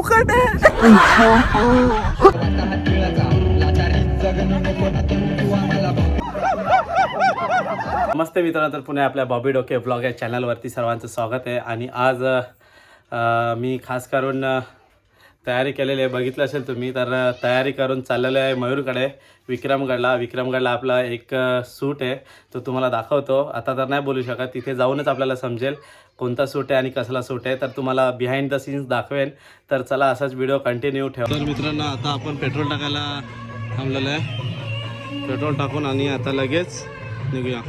फुकट आहे नमस्ते मित्रांनो तर पुणे आपल्या बॉबी डोके ब्लॉग या चॅनलवरती सर्वांचं स्वागत आहे. आणि आज मी खास करून तयारी केलेली आहे. बघितलं असेल तुम्ही तर तयारी करून चाललेलं आहे मयूरकडे विक्रमगडला. विक्रमगडला आपला एक सूट आहे तो तुम्हाला दाखवतो. आता तर नाही बोलू शकत तिथे जाऊनच आपल्याला समजेल कोणता सूट आहे आणि कसला सूट आहे. तर तुम्हाला बिहाइंड द सीन्स दाखवेन. तर चला असाच व्हिडिओ कंटिन्यू ठेवा. तर मित्रांनो आता आपण पेट्रोल टाकायला थांबलेलं आहे. पेट्रोल टाकून आणि आता लगेच निघूया.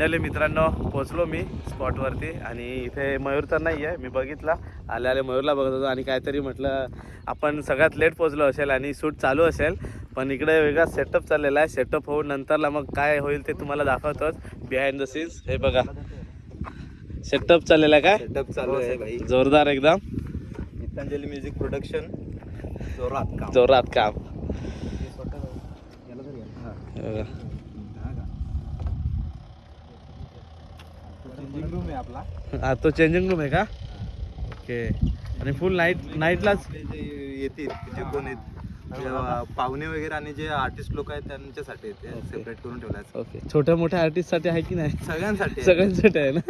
फायनली मित्रांनो पोचलो मी स्पॉटवरती आणि इथे मयूर तर नाही आहे मी बघितला. आले आले मयूरला बघत होतो आणि काहीतरी म्हटलं आपण सगळ्यात लेट पोचलो असेल आणि शूट चालू असेल पण इकडे वेगळा सेटअप चाललेला आहे. सेटअप होऊन नंतरला मग काय होईल ते तुम्हाला दाखवतोच. बिहाइंड द सीन्स हे बघा. सेटअप चाललेला आहे काय? सेटअप चालू आहे भाई. जोरदार एकदम. गीतांजली म्युझिक प्रोडक्शन जोरात काम. जोरात काम हे बघा. चेंजिंग रूम आहे आपला. हा तो चेंजिंग रूम आहे का? ओके आणि फुल नाईट नाईटलाच आपले जे येतील जे कोण आहेत जे पाहुणे वगैरे आणि जे आर्टिस्ट लोक आहेत त्यांच्यासाठी येते. सेपरेट करून ठेवलाय ओके छोट्या मोठ्या आर्टिस्टसाठी आहे की नाही? सगळ्यांसाठी. सगळ्यांसाठी आहे ना?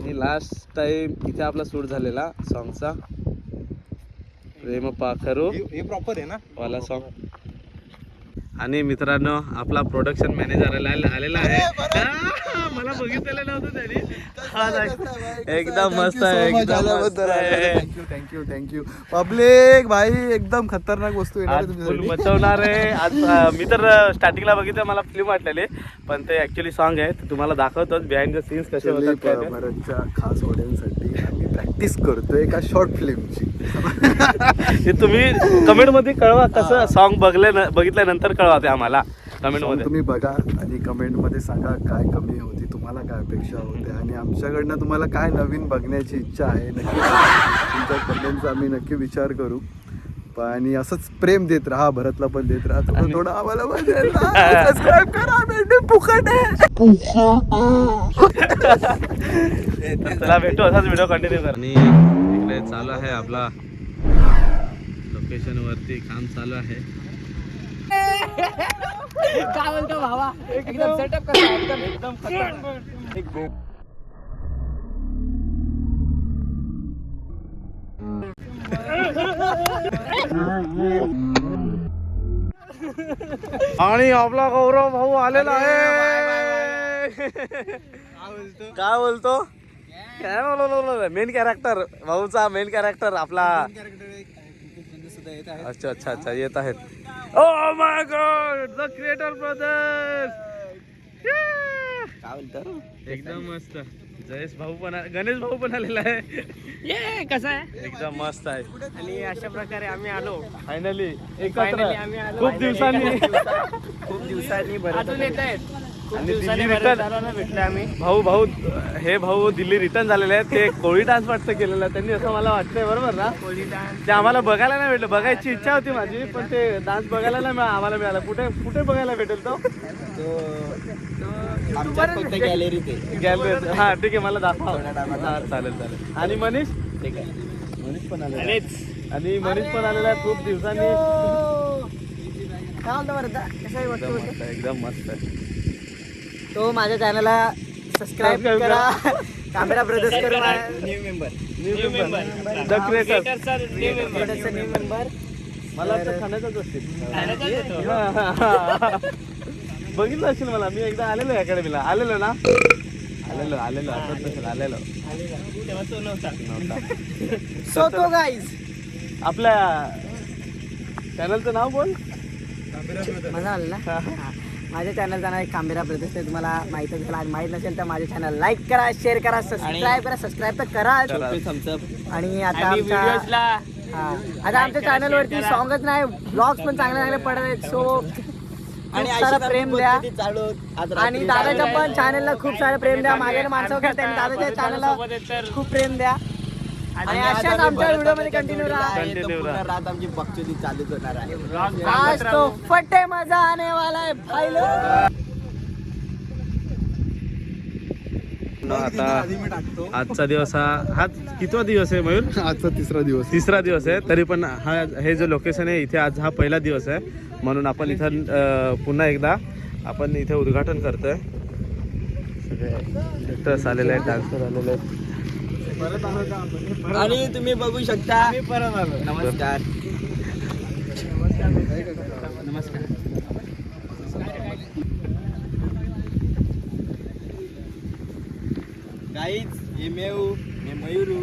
आणि लास्ट टाइम इथे आपला शूट झालेला सॉंगचा प्रेम पाखरू. हे- हे प्रॉपर आहे ना? वाला सॉन्ग आणि मित्रांनो आपला प्रोडक्शन मॅनेजर आलेला आहे मला बघितलेलं नव्हतं त्यांनी. एकदम मस्त आहे थँक्यू थँक्यू थँक्यू पब्लिक भाई एकदम खतरनाक वस्तू. मचवणार आहे आज मी तर स्टार्टिंगला बघितलं मला फिल्म वाटलेली. पण ते ऍक्च्युली सॉन्ग आहे ते तुम्हाला दाखवतोच. बिहाइंड द सीन्स कसे होतात खास ऑडियन्ससाठी आम्ही प्रॅक्टिस करतोय एका शॉर्ट फिल्मची ते तुम्ही कमेंटमध्ये कळवा कसं सॉन्ग बघले बघितल्यानंतर कळवा ते आम्हाला कमेंटमध्ये तुम्ही बघा आणि कमेंटमध्ये सांगा काय कमी होती तुम्हाला काय अपेक्षा होते आणि आमच्याकडनं तुम्हाला काय नवीन बघण्याची इच्छा आहे नक्की तुमच्या कमेंटचा आम्ही नक्की विचार करू. आणि असंच प्रेम देत राहा भरतला पण देत राहा. थोडं थोडं आम्हाला सबस्क्राईब करा भेटू फुकट आहे. चला भेटू असाच व्हिडिओ कंटिन्यू कर. आणि इकडे चालू आहे आपला लोकेशन वरती काम चालू आहे. काय बोलतो भावा? एकदम सेटअप कसा एकदम एकदम खतरनाक. आणि आपला गौरव भाऊ आलेला आहे. काय बोलतो? मेन कॅरेक्टर भाऊचा मेन कॅरेक्टर आपला. अच्छा अच्छा अच्छा येत आहेत. ओ my god the creator brothers एकदम मस्त. जयेश भाऊ पण गणेश भाऊ पण आलेला आहे. ये कसं आहे? एकदम मस्त आहे. आणि अशा प्रकारे आम्ही आलो. फायनली एकत्र. Finally आम्ही आलो. खूप दिवसांनी. खूप दिवसांनी. अजून येत आहेत. आणि दिल्ली. जणांना भेटले आम्ही. भाऊ भाऊ हे भाऊ दिल्ली रिटर्न झालेले आहेत. ते कोळी डान्स वाटतं केलेला आहे. त्यांनी असं मला वाटतंय बरोबर ना? कोळी डान्स ते आम्हाला बघायला नाही भेटलं. बघायची इच्छा होती माझी पण ते डान्स बघायला नाही मिळा- आम्हाला मिळाला. कुठे कुठे बघायला भेटेल तो? गॅलरीत गॅलरी हा ठीक आहे मला दाखवा. हा चालेल चालेल. आणि मनीष? मनीष पण आहे. आणि मनीष पण आलेला आहे खूप दिवसांनी. काय आहे आहे, एकदम मस्त आहे. तो माझ्या चॅनलला सबस्क्राईब करा. कॅमेरा ब्रदर्स करा. New member new member the new member मला खाण्याचाच असतील. बघितलं असेल मला. मी एकदा आलेलो अकॅडमीला आलेलो ना? आलेलो आलेलो. आठवत नसेल आलेलो. नव्हता. सो तो गाईज आपल्या चॅनलचं नाव बोल. मजा आला ना. माझ्या चॅनलचं नाव आहे कांबेरा ब्रदर्स ते तुम्हाला माहीत असेल आणि माहीत नसेल तर माझे चॅनल लाईक करा शेअर करा सबस्क्राईब करा सबस्क्राईब तर करा. आणि आता आमचा हा. आता आमच्या चॅनल वरती सॉंगच नाही ब्लॉग्स पण चांगले चांगले पडत आहेत सो आणि सारा प्रेम द्या. चालू आज आणि दादाच्या पण चॅनलला खूप सारे प्रेम द्या. माझ्या माणसं दादाच्या चॅनलला खूप प्रेम द्या. आणि अशाच आमच्या व्हिडिओमध्ये कंटिन्यू राहा. रात आमची बक्षुदी चालूच होणार आहे. आज तो फटे मजा आने वाला है भाई लोग आता आजचा दिवस हा हा कितवा दिवस आहे मयूर? आजचा तिसरा दिवस. तिसरा दिवस आहे तरी पण हा हे जो लोकेशन आहे इथे आज हा पहिला दिवस आहे. म्हणून आपण इथं अं, पुन्हा एकदा आपण इथे उद्घाटन करतोय. सगळे ऍक्टर्स आलेले आहेत डान्सर आलेले आहेत. आणि तुम्ही बघू शकता. नमस्कार. गाईज ये मेऊ मैं मयूरू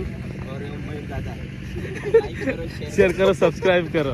और मयूर दादा. शेअर करो सबस्क्राईब करो.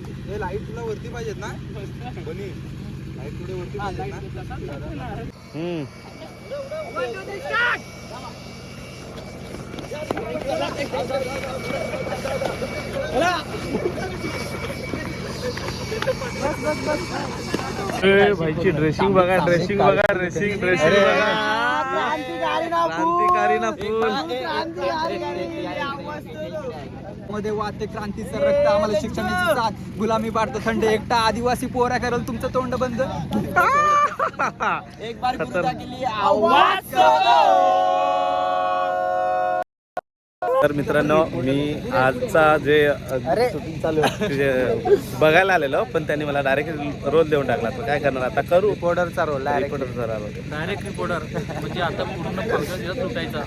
लाइट तुला वरती पाहिजेत ना? बनी लाइट पुढे वरती पाहिजेत ना? भाईची ड्रेसिंग बघा ड्रेसिंग बघा ड्रेसिंग ड्रेसिंग बघा. क्रांतिकारी ना क्रांतिकारी ना फुल. मध्ये वाहते क्रांतीचं रक्त आम्हाला शिक्षणाची साथ. गुलामी पाडतो थंड एकटा आदिवासी पोरा करल तुमचं तोंड बंद. एक बार केली आवाज तर मित्रांनो मी आजचा जे शूटिंग चालू आहे, ते जे बघायला आलेलो पण त्यांनी मला डायरेक्ट रोल देऊन टाकला. तर काय करणार आता? करू. रिपोर्टरचा रोल रिपोर्टरचा रोल डायरेक्ट रिपोर्टर म्हणजे आता पूर्ण लुटायचा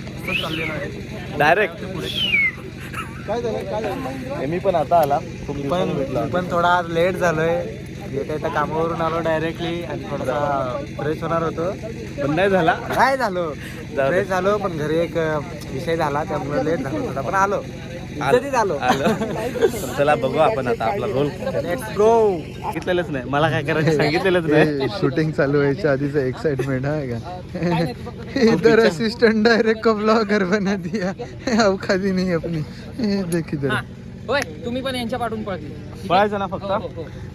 असं चाललेलं आहे डायरेक्ट मी पण आता आला. खूप दिवसांनी भेटला. पण थोडा लेट झालोय. येता येता कामावरून आलो डायरेक्टली आणि थोडासा फ्रेश होणार होतो. पण नाही झाला? काय झालो. फ्रेश झालो पण घरी एक विषय झाला त्यामुळे लेट झालो. थोडा पण आलो. आलो. चला बघू आपण आता आपला रोल सांगितलेलंच नाही. मला काय करायचं सांगितलेलंच नाही. शूटिंग चालू व्हायच्या आधीच एक्साइटमेंट आहे का? इधर असिस्टेंट डायरेक्ट को ब्लॉगर बना दिया. अवकादी नहीं अपनी. ये देख इधर. होय तुम्ही पण यांच्या पाठून पळतील. पळायचं ना फक्त?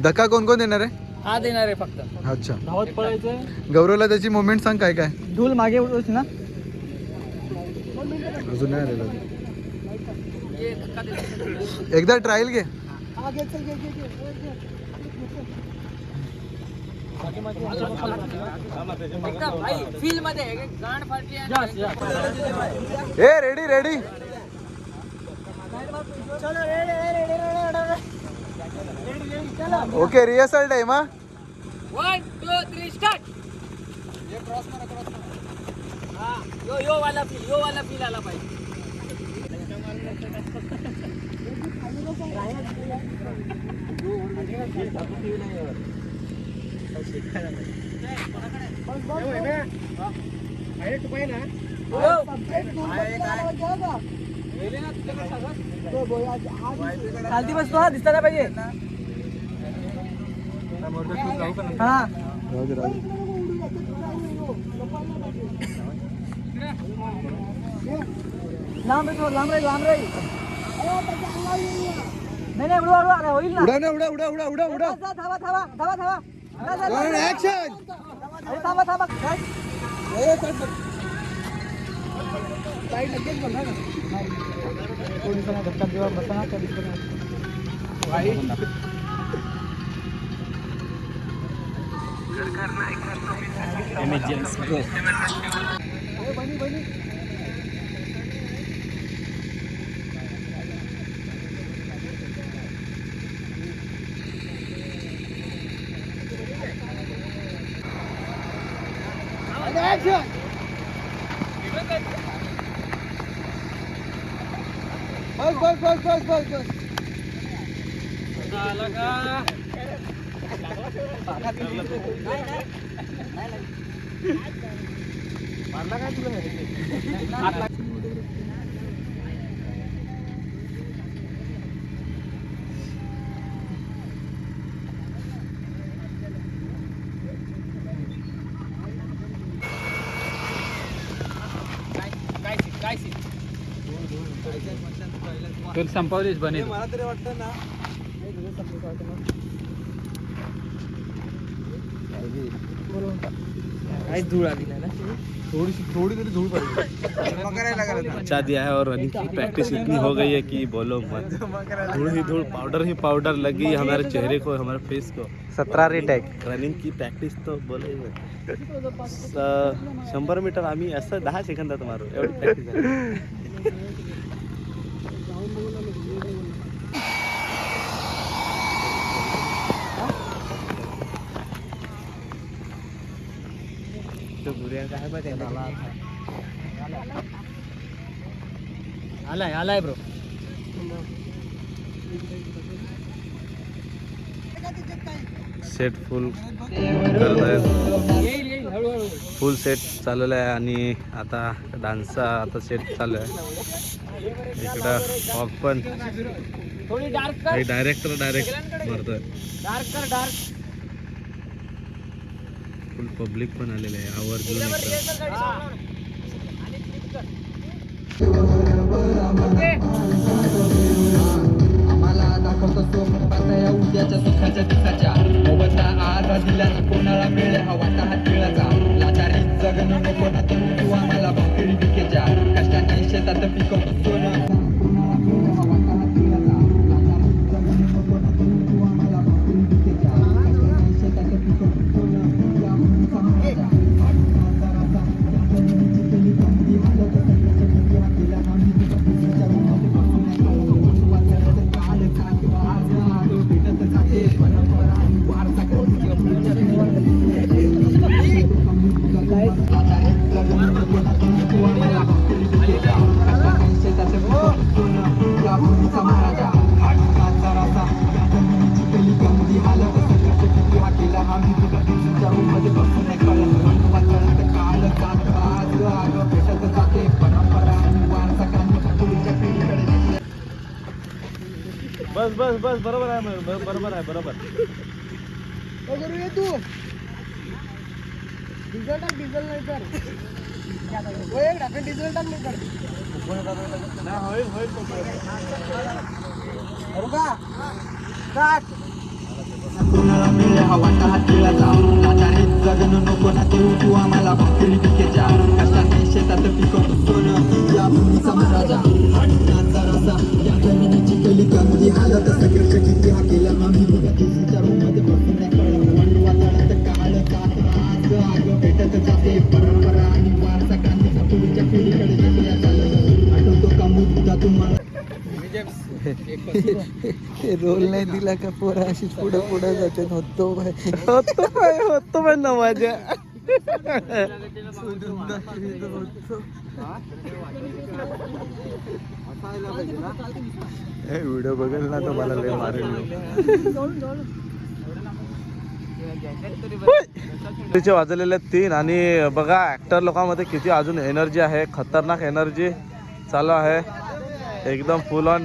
धक्का कोण कोण देणार आहे? हा देणार आहे फक्त. अच्छा. धावत पळायचं गौरवला त्याची मोमेंट सांग काय काय? धूल मागे उडवूच ना? अजून नाही आलेलं. एकदा ट्रायल घे फील मध्ये आहे, गांड फाटली आणि- ए ready ready okay rehearsal time हा? One, two, three, start. हा, यो यो वाला फील यो वाला फील आला पाहिजे खालती बसतो हा दिसता नाही पाहिजे हा राहू दे, राहू दे. लांब रे थोडं, लांब रे लांब रे नाही नाही उडवा उडवा अरे होईल ना. उडा ना उडा उडा उडा उडा उडा. जा, जा, धावा धावा धावा धावा जा, जा, जा. ऍक्शन अरे थांबा थांबा. काय? पोलिसांना धक्का देवा बसना त्या दिवशी एमर्जन्सी बस बस बस बस बस बस. आला का तुला? संपवलीच बने मला तरी वाटतं ना। काहीच धूळ आली ना थोडीशी थोडी तरी धूळ पाहिजे अच्छा दिया है और रनिंग की प्रैक्टिस इतनी हो गई है कि बोलो मत। धूल ही धूल पाउडर ही पाउडर लगी हमारे चेहरे को हमारे फेस को। सतरा रिटॅक रनिंग की प्रॅक्टिस तो बोलो शंभर मीटर आम्ही असं दहा सेकंदात मारू एवढी प्रॅक्टिस आलाय आलाय ब्रो सेट फुल करत आहेत फुल सेट चाललेला आहे आणि आता डान्सचा आता सेट चालू आहे. इकडं फॉग पण. थोडी डार्क कर. डायरेक्टर डायरेक्ट मारतोय. डार्क कर डार्क पब्लिक पण आलेलं आहे आवर्जून इकडं. आम्हाला दाखवतो सोमपाता या उद्याच्या सुखाच्या दिवसाच्या. मोबदला आज दिला कोणाला मिळेल हा वाटा हात पिळाचा लाचारी जगन नको ना तू तू आम्हाला भाकरी विकेच्या. कष्टाने शेतात पिकवतो बस बस बरोबर आहे मयूर, बरोबर आहे बरोबर. तू? डिझेल टाक डिझेल नाही तर एक टाक डिझेल टाक. नाही तर करू का पिळाचा जगन नको ना देऊ तू आम्हाला भाकरी पिकेच्या कष्टाने शेतात पिकवतो सोनं या भूमीचा महाराजा रसा या जमिनीची केली कामगी हालत संघर्ष किती हा केला रोल नाही दिला का पोरा अशीच पुढे पुढे जाते होतो होतो काय होतो पण ना माझ्या. व्हिडिओ बघेल ना तर मला लय मारेल तिचे वाजलेले तीन आणि बघा ऍक्टर लोकांमध्ये किती अजून एनर्जी आहे खतरनाक एनर्जी चालू आहे. एकदम फुल ऑन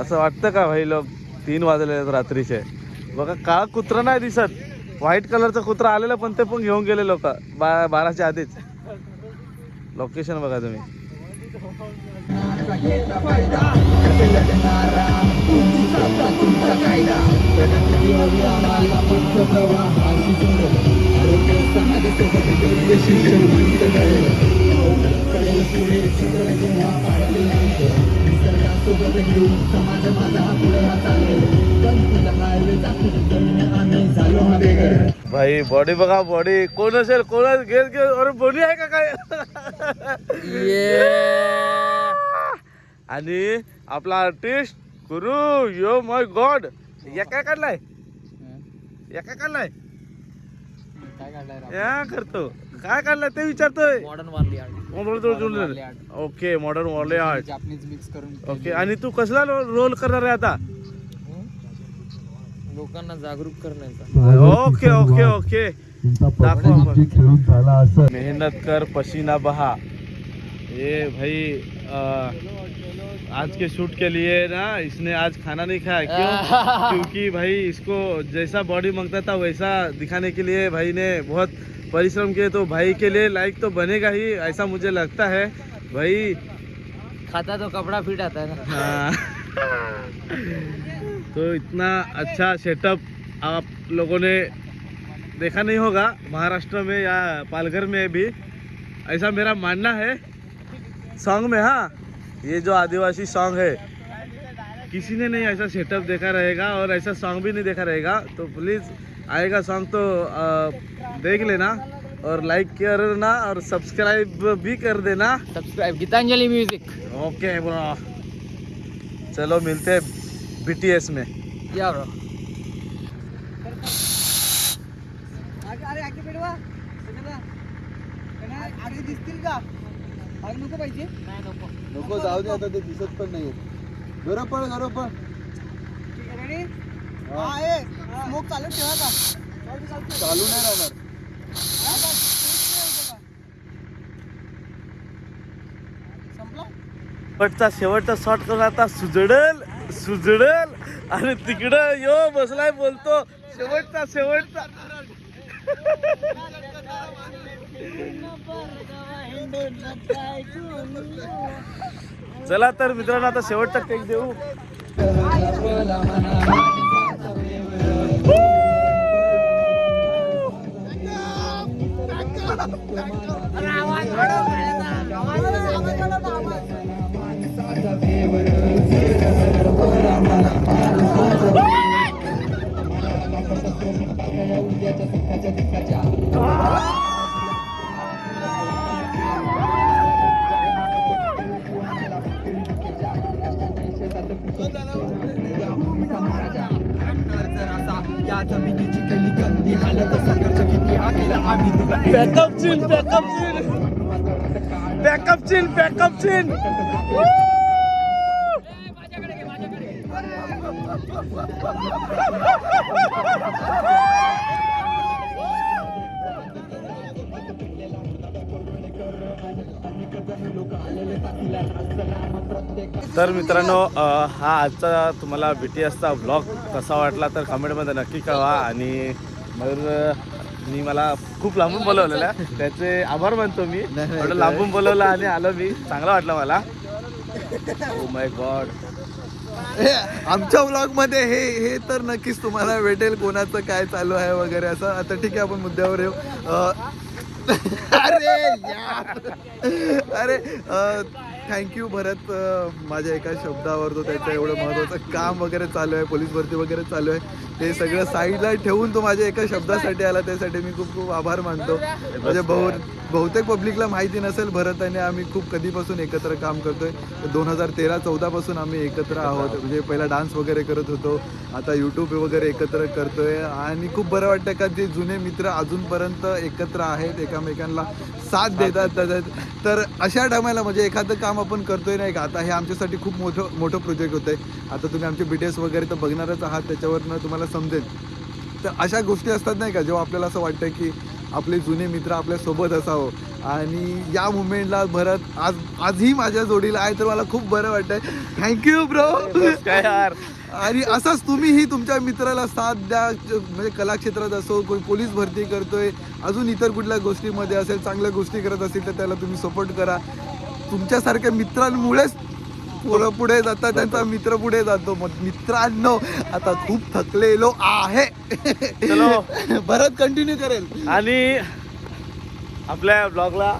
असं वाटतं का भाई लोक? तीन वाजले आहेत रात्रीचे. बघा का कुत्रा नाही दिसत. व्हाईट कलरचा कुत्रा आलेला पण ते पण घेऊन गेले लोक. बा बाराच्या आधीच. लोकेशन बघा तुम्ही. भाई बॉडी बघा बॉडी कोण असेल? कोण घेत घेत अरे बॉडी आहे का काय? आणि आपला artist Guru yo my God. या काय काढलाय? या काय काढलाय? काय काढलाय या करतो. काय काढलं ते विचारतोय. Modern Warli art. Okay modern Warli art Japanese mix करून ओके आणि तू कसला रोल करणार आहे आता? लोकांना जागरूक करण्याचा. ओके ओके ओके दाखव आपण. मेहनत कर पसीना बहा. ये भाई अ, आज के शूट के लिए ना इसने आज खाना नहीं खाया. क्यों? क्योंकि भाई इसको जैसा बॉडी मांगता था वैसा दिखाने के लिए भाई ने बहुत परिश्रम किए तो भाई के लिए लाइक तो बनेगा ही ऐसा मुझे लगता है। भाई खाता तो कपड़ा फिट आता है ना। हाँ। तो इतना अच्छा सेटअप आप लोगों ने देखा नहीं होगा महाराष्ट्र में या पालघर में भी। ऐसा मेरा मानना है। सॉन्ग में हाँ ये जो आदिवासी सॉन्ग है किसी ने नहीं ऐसा सेटअप देखा रहेगा और ऐसा सॉन्ग भी नहीं देखा रहेगा। तो प्लीज़ आएगा सॉन्ग तो देख लेना और लाइक करना और सब्सक्राइब भी कर देना। Subscribe Geetanjali music okay bro चलो मिलते हैं बीटीएस में। या ब्रो अरे आगे पेटवा आगे दिसतील का? नको पाहिजे. नको. नको जाऊ दे आता ते दिसत पण नाही बरं पण बरं पण ठीक आहे रेडी हा ए स्मोक चालू ठेवा का चालू नाही राहणार. शेवटचा शेवटचा शॉट करून आता सुजडल सुजडल आणि तिकडं यो बसलाय बोलतो. शेवटचा शेवटचा. चला तर मित्रांनो आता शेवटचा टेक देऊ. या जमिनीची केली गंदी हालत संघर्ष किती हा केला आम्ही तुला बॅकअप चीन बॅकअप चीन बॅकअप चीन बॅकअप चीन तर मित्रांनो हा आजचा तुम्हाला बी टी एसचा ब्लॉग कसा वाटला तर कमेंटमध्ये नक्की कळवा. आणि मयूर मी मला खूप लांबून बोलवलेलं आहे. त्याचे आभार मानतो मी. एवढं लांबून बोलवलं आणि आलो मी. चांगलं वाटलं मला. ओ माय गॉड आमच्या व्लॉगमध्ये हे हे तर नक्कीच तुम्हाला भेटेल कोणाचं काय चालू आहे वगैरे असं. आता ठीक आहे आपण मुद्द्यावर येऊ. अरे अरे थँक्यू भरत माझ्या एका शब्दावर तो त्याचं एवढं महत्वाचं काम वगैरे चालू आहे पोलीस भरती वगैरे चालू आहे. ते सगळं साईडला ठेवून तो माझ्या एका शब्दासाठी आला त्यासाठी मी खूप खूप आभार मानतो. म्हणजे बहु बहुतेक पब्लिकला माहिती नसेल भरत आणि आम्ही खूप कधीपासून एकत्र काम करतोय. दोन हजार तेरा चौदापासून आम्ही एकत्र आहोत. म्हणजे पहिला डान्स वगैरे करत होतो. आता यूट्यूब वगैरे एकत्र करतोय. आणि खूप बरं वाटतं का जे जुने मित्र अजूनपर्यंत एकत्र आहेत एकामेकांना साथ देतात तर अशा टायमाला म्हणजे एखादं काम आपण करतोय नाही का? आता हे आमच्यासाठी खूप मोठं मोठं प्रोजेक्ट होतं आहे आता तुम्ही आमचे बीटीएस वगैरे तर बघणारच आहात. त्याच्यावरनं तुम्हाला समजेल. तर अशा गोष्टी असतात नाही का जेव्हा आपल्याला असं वाटतं की आपले जुने मित्र आपल्यासोबत असावं. आणि या मुमेंटला भरत आज आजही माझ्या जोडीला आहे तर मला खूप बरं वाटतंय. थँक्यू ब्रो काय यार आणि असंच तुम्हीही तुमच्या मित्राला साथ द्या. म्हणजे कला क्षेत्रात असो कोणी पोलीस भरती करतोय अजून इतर कुठल्या गोष्टीमध्ये असेल चांगल्या गोष्टी करत असेल तर त्याला तुम्ही सपोर्ट करा. तुमच्यासारख्या मित्रांमुळेच पोरं पुढे जातात त्यांचा मित्र पुढे जातो. मग मित्रांनो आता खूप थकलेलो आहे. चलो. भरत कंटिन्यू करेल. आणि आपल्या ब्लॉगला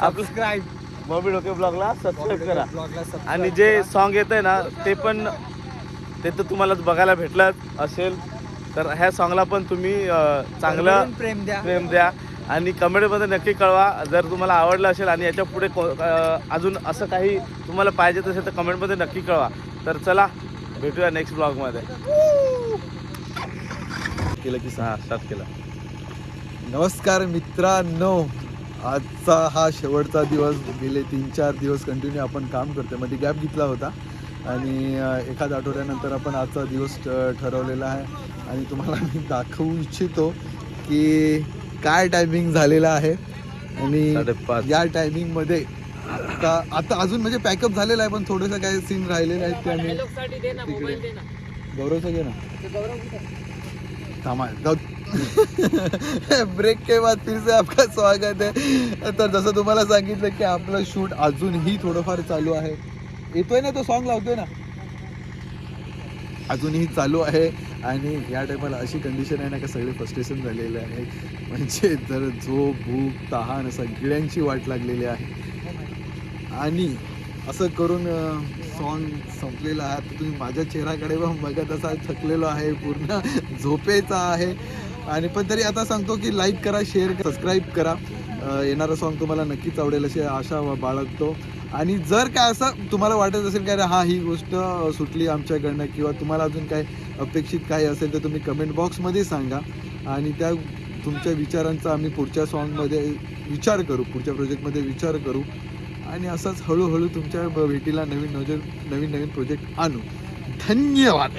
सबस्क्राईब बॉबी डोके ब्लॉगला सबस्क्राईब करा. आणि जे सॉन्ग येत आहे ना ते पण ते तर तुम्हाला बघायला भेटलंच असेल. तर ह्या सॉन्गला पण तुम्ही चांगलं प्रेम द्या. प्रेम द्या. आणि कमेंटमध्ये नक्की कळवा. जर तुम्हाला आवडलं असेल आणि याच्यापुढे को अजून असं काही तुम्हाला पाहिजे असेल तर कमेंटमध्ये नक्की कळवा. तर चला भेटूया नेक्स्ट ब्लॉगमध्ये केलं की सहा स्टार्ट केलं. नमस्कार मित्रांनो. आजचा हा शेवटचा दिवस गेले तीन चार दिवस कंटिन्यू आपण काम करतो मध्ये गॅप घेतला होता. आणि अ, एखाद आठवड्यानंतर आपण आजचा दिवस ठरवलेला आहे. आणि तुम्हाला मी दाखवू इच्छितो की काय टायमिंग झालेला आहे? आणि. या टायमिंगमध्ये का आता अजून म्हणजे पॅकअप झालेला आहे पण थोडंसं काय सीन राहिलेले आहेत ते आम्ही गौरवचं घे ना. थांबा ब्रेक के बाद फिर से आपका स्वागत है. तर जसं तुम्हाला सांगितलं की आपलं शूट अजूनही थोडंफार चालू आहे. येतोय ना तो सॉन्ग लावतोय ना? अजूनही चालू आहे. आणि या टायमाला अशी कंडिशन आहे ना का सगळे फ्रस्ट्रेशन झालेले आहे. म्हणजे तर झोप भूक तहान सगळ्यांची वाट लागलेली आहे. आणि असं करून सॉन्ग संपलेलं आहे. तर तुम्ही माझ्या चेहऱ्याकडे पण बघत असाल थकलेलो आहे पूर्ण झोपेचा आहे. आणि पण तरी आता सांगतो की लाईक करा शेअर सबस्क्राईब करा. येणारं सॉन्ग तुम्हाला नक्कीच आवडेल अशी आशा बाळगतो. आणि जर काय असं तुम्हाला वाटत असेल काय हा ही गोष्ट सुटली आमच्याकडनं किंवा तुम्हाला अजून काय अपेक्षित काही असेल तर तुम्ही कमेंट बॉक्समध्ये सांगा. आणि त्या तुमच्या विचारांचा आम्ही पुढच्या सॉन्गमध्ये विचार करू पुढच्या प्रोजेक्टमध्ये विचार करू. आणि असंच हळूहळू तुमच्या भेटीला नवीन नवीन नवीन नवीन प्रोजेक्ट आणू. धन्यवाद!